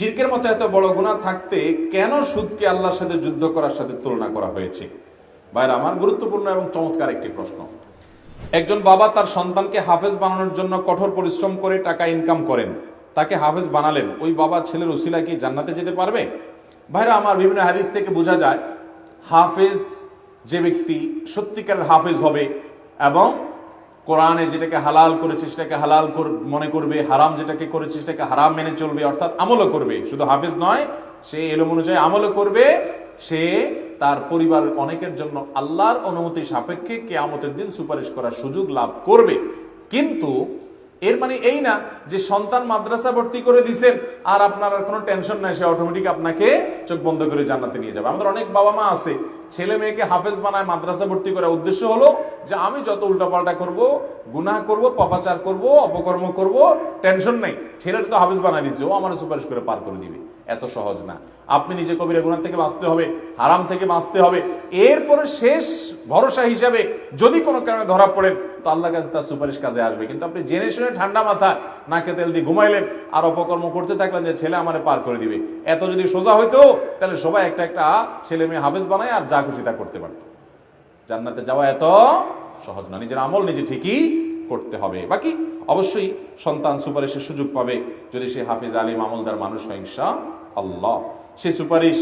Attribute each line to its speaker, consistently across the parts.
Speaker 1: শিরকের মতো এত বড় গুণা থাকতে কেন সুদকে আল্লাহর সাথে যুদ্ধ করার সাথে তুলনা করা হয়েছে? বাইরে আমার গুরুত্বপূর্ণ এবং চমৎকার একটি প্রশ্ন। একজন বাবা তার সন্তানকে হাফেজ বানানোর জন্য কঠোর পরিশ্রম করে টাকা ইনকাম করেন। তাকে হাফেজ বানালেন। ওই বাবা ছেলের উসিলা কি জান্নাতে যেতে পারবে? ভাইরা, আমার বিভিন্ন হাদিস থেকে বোঝা যায়, হাফেজ যে ব্যক্তি সত্যিকারের হাফেজ হবে এবং কোরআনে যেটাকে হালাল করেছে সেটাকে হালাল মনে করবে, হারাম যেটাকে করেছে সেটাকে হারাম মেনে চলবে, অর্থাৎ আমলও করবে। শুধু হাফেজ নয়, সে এলম অনুযায়ী আমলও করবে, সে তার পরিবার অনেকের জন্য আল্লাহর অনুমতি সাপেক্ষে কেয়ামতের দিন সুপারিশ করার সুযোগ লাভ করবে। কিন্তু এর মানে এই না যে সন্তান মাদ্রাসা ভর্তি করে দিছেন, আর আপনার আর কোনো টেনশন নাই, সে অটোমেটিক আপনাকে চোখ বন্ধ করে জান্নাতে নিয়ে যাবে। আমাদের অনেক বাবা মা আছে ছেলে মেয়েকে হাফেজ বানায় মাদ্রাসা ভর্তি করার উদ্দেশ্য হলো যে আমি যত উল্টাপাল্টা করব, গুনাহ করব, পাপাচার করব, অপকর্ম করব টেনশন নেই। ছেলেটা তো হাফেজ বানায় দিচ্ছে ও আমার সুপারিশ করে পার করে দিবে। এত সহজ না। আপনি নিজে কবিরা গুনাহ থেকে বাঁচতে হবে, হারাম থেকে বাঁচতে হবে। এরপরে শেষ ভরসা হিসাবে যদি কোনো কারণে ধরা পড়েন তো আল্লাহ কাছে তার সুপারিশ কাজে আসবে। কিন্তু আপনি জেনে শুনে ঠান্ডা মাথা নাকে তেল দিয়ে ঘুমাইলেন আর অপকর্ম করতে থাকলেন যে ছেলে আমারে পার করে দিবে। এত যদি সোজা হইতো, তাহলে সবাই একটা একটা ছেলে মেয়ে হাফেজ বানায় আর যা খুশি তা করতে পারতো। জান্নাতে যাওয়া এত সহজ না, নিজের আমল নিজে ঠিকই করতে হবে। বাকি অবশ্যই সন্তান সুপারিশের সুযোগ পাবে যদি সে হাফিজ, আলিম, আমলদার মানুষ হয় ইনশা আল্লাহ সে সুপারিশ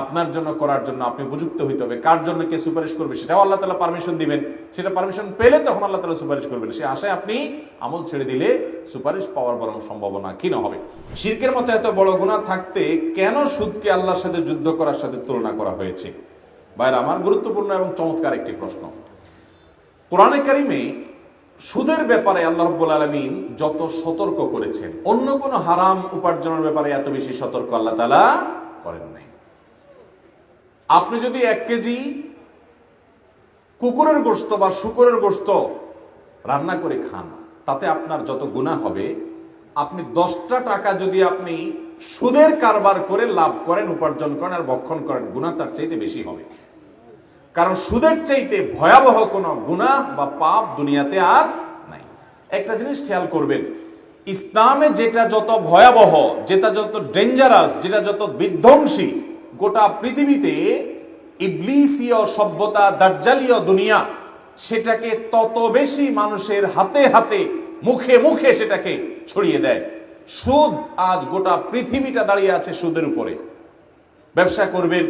Speaker 1: আপনার জন্য করার জন্য আপনি উপযুক্ত হইতে হবে। কার জন্য কে সুপারিশ করবে সেটাও আল্লাহ তালা পারমিশন দিবেন। সেটা পারমিশন পেলে তখন আল্লাহ তালা সুপারিশ করবেন। সে আশায় আপনি আমল ছেড়ে দিলে সুপারিশ পাওয়ার বরং সম্ভাবনা ক্ষীণ হবে? শিরকের মতো এত বড় গুণা থাকতে কেন সুদকে আল্লাহর সাথে যুদ্ধ করার সাথে তুলনা করা হয়েছে? বাইরে আমার গুরুত্বপূর্ণ এবং চমৎকার একটি প্রশ্ন। কোরআনে কারিমে সুদের ব্যাপারে আল্লাহ রব্বুল আলমিন যত সতর্ক করেছেন, অন্য কোনো হারাম উপার্জনের ব্যাপারে এত বেশি সতর্ক আল্লাহ তালা করেন নাই। আপনি যদি এক কেজি কুকুরের গোস্ত বা শুকুরের গোস্ত রান্না করে খান, তাতে আপনার যত গুণা হবে, আপনি দশটা টাকা যদি আপনি সুদের কারবার করে লাভ করেন, উপার্জন করেন আর ভক্ষণ করেন গুণা তার চাইতে বেশি হবে। কারণ সুদের চাইতে ভয়াবহ কোনো গুণা বা পাপ দুনিয়াতে আর নাই। একটা জিনিস খেয়াল করবেন, ইসলামে যেটা যত ভয়াবহ, যেটা যত ডেঞ্জারাস যেটা যত বিধ্বংসী গোটা পৃথিবীতে ইবলিসীয় সভ্যতা দার্জালীয় দুনিয়া, সেটাকে তত বেশি মানুষের হাতে হাতে, মুখে মুখে সেটাকে ছড়িয়ে দেয়। সুদ আজ গোটা পৃথিবীটা দাঁড়িয়ে আছে সুদের উপরে। ব্যবসা করবেন,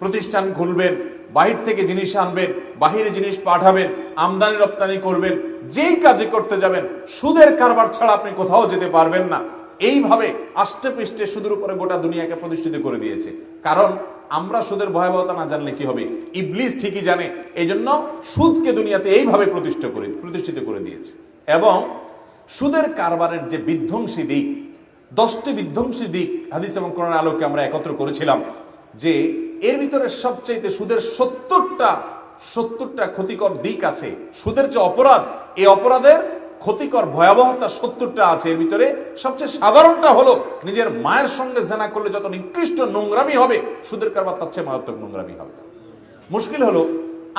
Speaker 1: প্রতিষ্ঠান খুলবেন, বাহির থেকে জিনিস আনবেন, বাহিরে জিনিস পাঠাবেন, আমদানি রপ্তানি করবেন, যেই কাজে করতে যাবেন, সুদের কারবার ছাড়া আপনি কোথাও যেতে পারবেন না। এইভাবে আষ্টে পৃষ্ঠে সুদের উপরে গোটা দুনিয়াকে প্রতিষ্ঠিত করে দিয়েছে। কারণ আমরা সুদের ভয়াবহতা না জানলে কি হবে? ইবলিস ঠিকই জানে এই জন্য সুদকে দুনিয়াতে এইভাবে প্রতিষ্ঠিত করে প্রতিষ্ঠিত করে দিয়েছে। এবং সুদের কারবারের যে বিধ্বংসী দিক, দশটি বিধ্বংসী দিক হাদিস এবং কোরআন আলোকে আমরা একত্র করেছিলাম যে এর ভিতরে সবচাইতে সুদের সত্তরটা সত্তরটা ক্ষতিকর দিক আছে। সুদের যে অপরাধ, এই অপরাধের ক্ষতিকর ভয়াবহতা সত্তরটা আছে, এর ভিতরে সবচেয়ে সাধারণটা হলো নিজের মায়ের সঙ্গে জেনা করলে যত নিকৃষ্ট নোংরামি হবে, সুদের কারবার তার চেয়ে মারাত্মক নোংরামি হবে। মুশকিল হলো,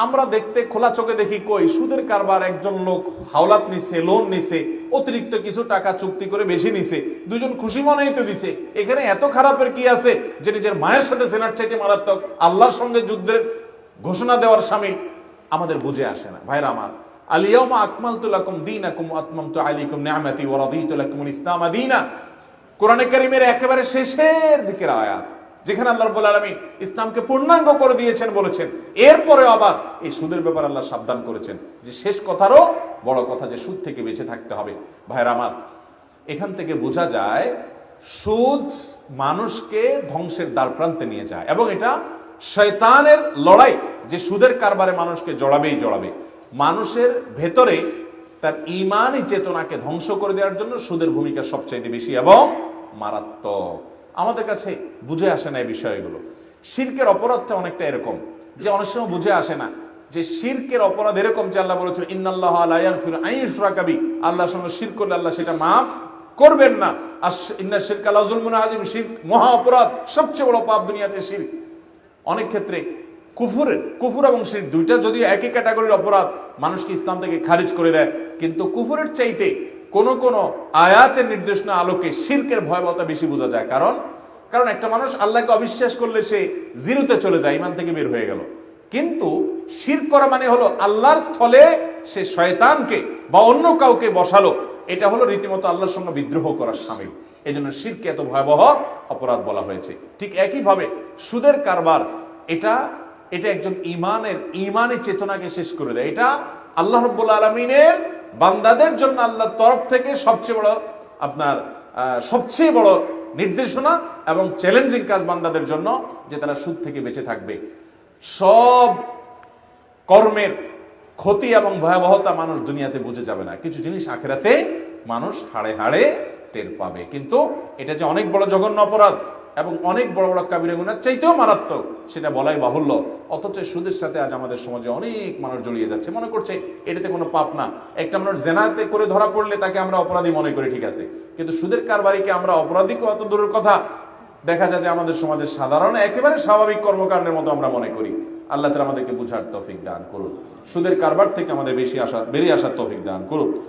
Speaker 1: আমরা দেখতে খোলা চোখে দেখি কই, সুদের কারবার একজন লোক হাওলাত নিছে লোন নিছে, অতিরিক্ত কিছু টাকা চুক্তি করে বেশি নিছে, দুজন খুশি মনেই তো দিছে। এখানে এত খারাপের কি আছে যে নিজের মায়ের সাথে সেনার চাইতে মারাত্মক, আল্লাহর সঙ্গে যুদ্ধের ঘোষণা দেওয়ার স্বামী আমাদের বুঝে আসে না। ভাইরা আমার আলিয়াউমা আকমালতু লাকুম দীনাকুম ওয়া আতমামতু আলাইকুম নি'মাতি ওয়া রাদিতু লাকুমুল ইসলাম দীনা। কোরআনে কারিমের একেবারে শেষের দিকের আয়াত, যেখানে আল্লাহ রাব্বুল আলামিন ইসলামকে পূর্ণাঙ্গ করে দিয়েছেন, বলেছেন। এরপরে আবার এই সুদের ব্যাপারে আল্লাহ সাবধান করেছেন যে শেষ কথারও বড় কথা যে সুদ থেকে বেঁচে থাকতে হবে। ভাইরা আমার, এখান থেকে বোঝা যায়, সুদ মানুষকে ধ্বংসের দ্বার প্রান্তে নিয়ে যায় এবং এটা শয়তানের লড়াই, যে সুদের কারবারে মানুষকে জড়াবেই জড়াবে। মানুষের ভেতরে তার ইমানই চেতনাকে ধ্বংস করে দেওয়ার জন্য সুদের ভূমিকা সবচাইতে বেশি এবং মারাত্মক। আমাদের কাছে বুঝে আসে না এই বিষয়গুলো। শির্কের অপরাধটা অনেকটা এরকম যে অনেক সময় বুঝে আসে না যে শির্কের অপরাধ এরকম যে আল্লাহ বলেছেন ইন্নাল্লাহ আলাইয়াগফিরু আইয়ুশরাকাবি আল্লাহর সঙ্গে শিরক করলে আল্লাহ সেটা মাফ করবেন না। আর ইন্না শিরকা লাজুলমুন আযীম, শিরক মহা অপরাধ, সবচেয়ে বড় পাপ দুনিয়াতে শিরক। অনেক ক্ষেত্রে কুফুরের কুফুর এবং শির দুইটা যদি একই ক্যাটাগরির অপরাধ মানুষকে ইসলাম থেকে খারিজ করে দেয়, কিন্তু কুফুরের চাইতে কোন কোন আয়াতের নির্দেশনা আলোকে শিরকের ভয়াবহতা বেশি বোঝা যায়। কারণ কারণ একটা মানুষ আল্লাহকে অবিশ্বাস করলে সে জিরুতে চলে যায় ইমান থেকে বের হয়ে গেল। কিন্তু শির করা মানে হলো আল্লাহর স্থলে সে শয়তানকে বা অন্য কাউকে বসালো। এটা হলো রীতিমতো আল্লাহর সঙ্গে বিদ্রোহ করার সামিল। এই জন্য শিরকে এত ভয়াবহ অপরাধ বলা হয়েছে। ঠিক একইভাবে সুদের কারবার, এটা এটা একজন ইমানের ইমানি চেতনাকে শেষ করে দেয়। এটা আল্লাহ রব্বুল আলমিনের বান্দাদের জন্য আল্লাহর তরফ থেকে সবচেয়ে বড় আপনার সবচেয়ে বড় নির্দেশনা এবং চ্যালেঞ্জিং কাজ বান্দাদের জন্য যে তারা সুদ থেকে বেঁচে থাকবে। সব কর্মের ক্ষতি এবং ভয়াবহতা মানুষ দুনিয়াতে বুঝে যাবে না। কিছু জিনিস আখেরাতে মানুষ হাড়ে হাড়ে টের পাবে। কিন্তু এটা যে অনেক বড় জঘন্য অপরাধ এবং অনেক বড় বড় কাবিরা গুণার চাইতেও মারাত্মক, সেটা বলাই বাহুল্য। অথচ সুদের সাথে আজ আমাদের সমাজে অনেক মানুষ জড়িয়ে যাচ্ছে। মনে করছে, এটাতে কোনো পাপ না। একটা মানুষ জেনাতে করে ধরা পড়লে তাকে আমরা অপরাধী মনে করি, ঠিক আছে। কিন্তু সুদের কারবারিকে আমরা অপরাধীকে অত দূরের কথা। দেখা যায় যে আমাদের সমাজের সাধারণ, একেবারে স্বাভাবিক কর্মকাণ্ডের মতো আমরা মনে করি। আল্লাহ তালা আমাদেরকে বুঝার তৌফিক দান করুন। সুদের কারবার থেকে আমাদের বেশি আসা বেরিয়ে আসার তৌফিক দান করুন।